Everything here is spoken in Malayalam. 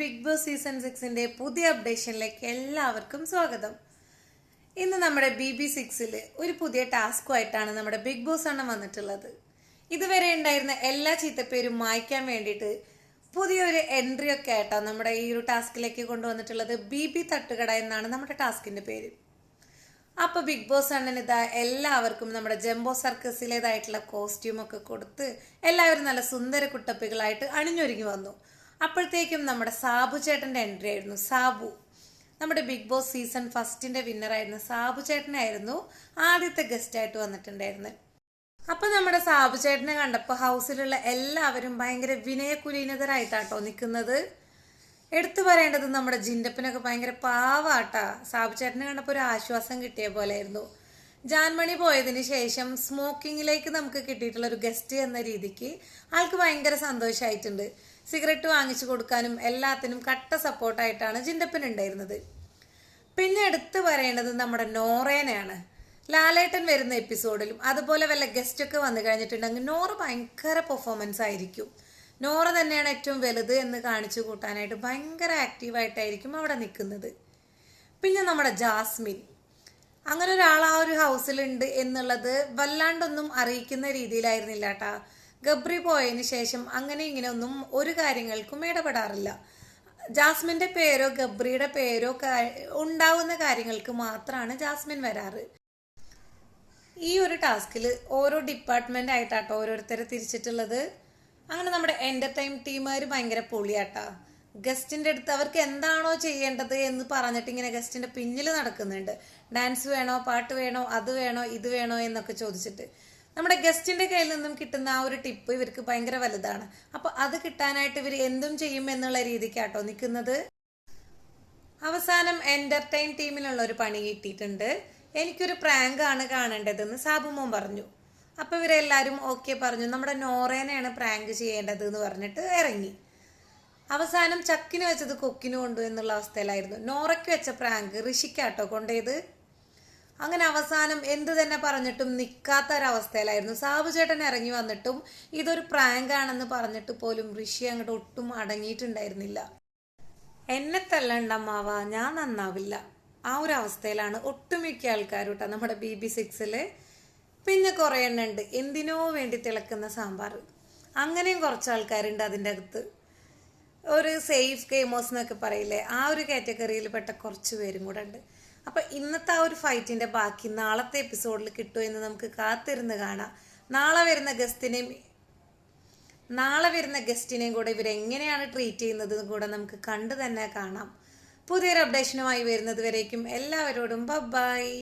ബിഗ് ബോസ് സീസൺ സിക്സിന്റെ പുതിയ അപ്ഡേഷനിലേക്ക് എല്ലാവർക്കും സ്വാഗതം. ഇന്ന് നമ്മുടെ ബി ബി സിക്സിൽ ഒരു പുതിയ ടാസ്കുമായിട്ടാണ് നമ്മുടെ ബിഗ് ബോസ് അണ്ണൻ വന്നിട്ടുള്ളത്. ഇതുവരെ ഉണ്ടായിരുന്ന എല്ലാ ചീത്തപ്പേരും മായ്ക്കാൻ വേണ്ടിയിട്ട് പുതിയൊരു എൻട്രി ഒക്കെ ആയിട്ടാണ് നമ്മുടെ ഈ ഒരു ടാസ്കിലേക്ക് കൊണ്ടുവന്നിട്ടുള്ളത് ബി ബി തട്ടുകട എന്നാണ് നമ്മുടെ ടാസ്കിന്റെ പേര്. അപ്പോൾ ബിഗ് ബോസ് അണ്ണൻ ഇതാ എല്ലാവർക്കും നമ്മുടെ ജംബോ സർക്കസിലേതായിട്ടുള്ള കോസ്റ്റ്യൂമൊക്കെ കൊടുത്ത് എല്ലാവരും നല്ല സുന്ദര കുട്ടപ്പികളായിട്ട് അണിഞ്ഞൊരുങ്ങി വന്നു. അപ്പോഴത്തേക്കും നമ്മുടെ സാബു ചേട്ടന്റെ എൻട്രി ആയിരുന്നു. സാബു. നമ്മുടെ ബിഗ് ബോസ് സീസൺ ഫസ്റ്റിന്റെ വിന്നറായിരുന്ന സാബു ചേട്ടനായിരുന്നു ആദ്യത്തെ ഗസ്റ്റ് ആയിട്ട് വന്നിട്ടുണ്ടായിരുന്നത് അപ്പം നമ്മുടെ സാബു ചേട്ടനെ കണ്ടപ്പോൾ ഹൗസിലുള്ള എല്ലാവരും ഭയങ്കര വിനയകുലീനതരായിട്ടാട്ടോ നിൽക്കുന്നത് എടുത്തു പറയേണ്ടത് നമ്മുടെ ജിൻഡപ്പനൊക്കെ ഭയങ്കര പാവാട്ടാ. സാബു ചേട്ടനെ കണ്ടപ്പോൾ ഒരു ആശ്വാസം കിട്ടിയ പോലെയായിരുന്നു. ജാൻമണി പോയതിന് ശേഷം സ്മോക്കിങ്ങിലേക്ക് നമുക്ക് കിട്ടിയിട്ടുള്ള ഒരു ഗസ്റ്റ് എന്ന രീതിക്ക് ആൾക്ക് ഭയങ്കര സന്തോഷമായിട്ടുണ്ട് സിഗരറ്റ് വാങ്ങിച്ചു കൊടുക്കാനും എല്ലാത്തിനും കട്ട സപ്പോർട്ടായിട്ടാണ് ജിൻഡപ്പൻ ഉണ്ടായിരുന്നത്. പിന്നെ എടുത്തു പറയേണ്ടത് നമ്മുടെ നോറേനെയാണ്. ലാലേട്ടൻ വരുന്ന എപ്പിസോഡിലും അതുപോലെ വല്ല ഗസ്റ്റൊക്കെ വന്നു കഴിഞ്ഞിട്ടുണ്ടെങ്കിൽ നോറ ഭയങ്കര പെർഫോമൻസ് ആയിരിക്കും. നോറ തന്നെയാണ് ഏറ്റവും വലുത് എന്ന് കാണിച്ചു കൂട്ടാനായിട്ട് ഭയങ്കര ആക്റ്റീവായിട്ടായിരിക്കും അവിടെ നിൽക്കുന്നത്. പിന്നെ നമ്മുടെ ജാസ്മിൻ. അങ്ങനെ ഒരാൾ ആ ഒരു ഹൗസിലുണ്ട് എന്നുള്ളത് വല്ലാണ്ടൊന്നും അറിയിക്കുന്ന രീതിയിലായിരുന്നില്ല കേട്ടാ ഗബ്രി പോയതിന് ശേഷം അങ്ങനെ ഇങ്ങനെ ഒന്നും ഒരു കാര്യങ്ങൾക്കും ഇടപെടാറില്ല. ജാസ്മിന്റെ പേരോ ഗബ്രിയുടെ പേരോ ഉണ്ടാവുന്ന കാര്യങ്ങൾക്ക് മാത്രമാണ് ജാസ്മിൻ വരാറ്. ഈ ഒരു ടാസ്കിൽ ഓരോ ഡിപ്പാർട്ട്മെന്റ് ആയിട്ടാട്ടോ ഓരോരുത്തരെ തിരിച്ചിട്ടുള്ളത്. അങ്ങനെ നമ്മുടെ എന്റർടൈൻ ടീമുകാർ ഭയങ്കര പൊളിയാട്ടാ. ഗസ്റ്റിന്റെ അടുത്ത് അവർക്ക് എന്താണോ ചെയ്യേണ്ടത് എന്ന് പറഞ്ഞിട്ട് ഇങ്ങനെ ഗസ്റ്റിന്റെ പിന്നിൽ നടക്കുന്നുണ്ട്. ഡാൻസ് വേണോ പാട്ട് വേണോ അത് വേണോ ഇത് വേണോ എന്നൊക്കെ ചോദിച്ചിട്ട്. നമ്മുടെ ഗസ്റ്റിന്റെ കയ്യിൽ നിന്നും കിട്ടുന്ന ആ ഒരു ടിപ്പ് ഇവർക്ക് ഭയങ്കര വലുതാണ്. അപ്പോൾ അത് കിട്ടാനായിട്ട് ഇവർ എന്തും ചെയ്യും എന്നുള്ള രീതിക്കാട്ടോ നിൽക്കുന്നത്. അവസാനം എന്റർടൈൻ ടീമിലുള്ള ഒരു പണി കിട്ടിയിട്ടുണ്ട്. എനിക്കൊരു പ്രാങ്ക് ആണ് കാണേണ്ടതെന്ന് സാബുമോൻ പറഞ്ഞു. അപ്പോൾ ഇവരെല്ലാവരും ഓക്കെ പറഞ്ഞു. നമ്മുടെ നോറേനെയാണ് പ്രാങ്ക് ചെയ്യേണ്ടത് എന്ന് പറഞ്ഞിട്ട് ഇറങ്ങി. അവസാനം ചക്കിന് വെച്ചത് കൊക്കിന് കൊണ്ടു എന്നുള്ള അവസ്ഥയിലായിരുന്നു. നോറയ്ക്ക് വെച്ച പ്രാങ്ക് ഋഷിക്കാട്ടോ കൊണ്ടേത്? അങ്ങനെ അവസാനം എന്ത് തന്നെ പറഞ്ഞിട്ടും നിൽക്കാത്ത ഒരവസ്ഥയിലായിരുന്നു സാബു ചേട്ടൻ ഇറങ്ങി വന്നിട്ടും ഇതൊരു പ്രാങ്ക് ആണെന്ന് പറഞ്ഞിട്ട് പോലും ഋഷി അങ്ങോട്ട് ഒട്ടും അടങ്ങിയിട്ടുണ്ടായിരുന്നില്ല. എന്നെ തല്ലണ്ടമ്മാവ ഞാൻ നന്നാവില്ല. ആ ഒരു അവസ്ഥയിലാണ് ഒട്ടുമിക്ക ആൾക്കാർ കേട്ടോ നമ്മുടെ ബി ബി സിക്സിൽ. പിന്നെ കുറേ എണ്ണ ഉണ്ട് എന്തിനോ വേണ്ടി തിളക്കുന്ന സാമ്പാർ. അങ്ങനെയും കുറച്ച് ആൾക്കാരുണ്ട് അതിന്റെ അകത്ത്. ഒരു സേഫ് ഗെയിമേഴ്സ് എന്നൊക്കെ പറയില്ലേ? ആ ഒരു കാറ്റഗറിയിൽ പെട്ട കുറച്ച് പേരും കൂടെ ഉണ്ട്. അപ്പൊ ഇന്നത്തെ ആ ഒരു ഫൈറ്റിന്റെ ബാക്കി നാളത്തെ എപ്പിസോഡിൽ കിട്ടുമെന്ന് നമുക്ക് കാത്തിരുന്ന് കാണാം. നാളെ വരുന്ന ഗസ്റ്റിനെയും നാളെ വരുന്ന ഗസ്റ്റിനെയും കൂടെ ഇവരെങ്ങനെയാണ് ട്രീറ്റ് ചെയ്യുന്നത് കൂടെ നമുക്ക് കണ്ടു തന്നെ കാണാം. പുതിയൊരു അപ്ഡേഷനുമായി വരുന്നത് വരേക്കും. എല്ലാവരോടും ബൈ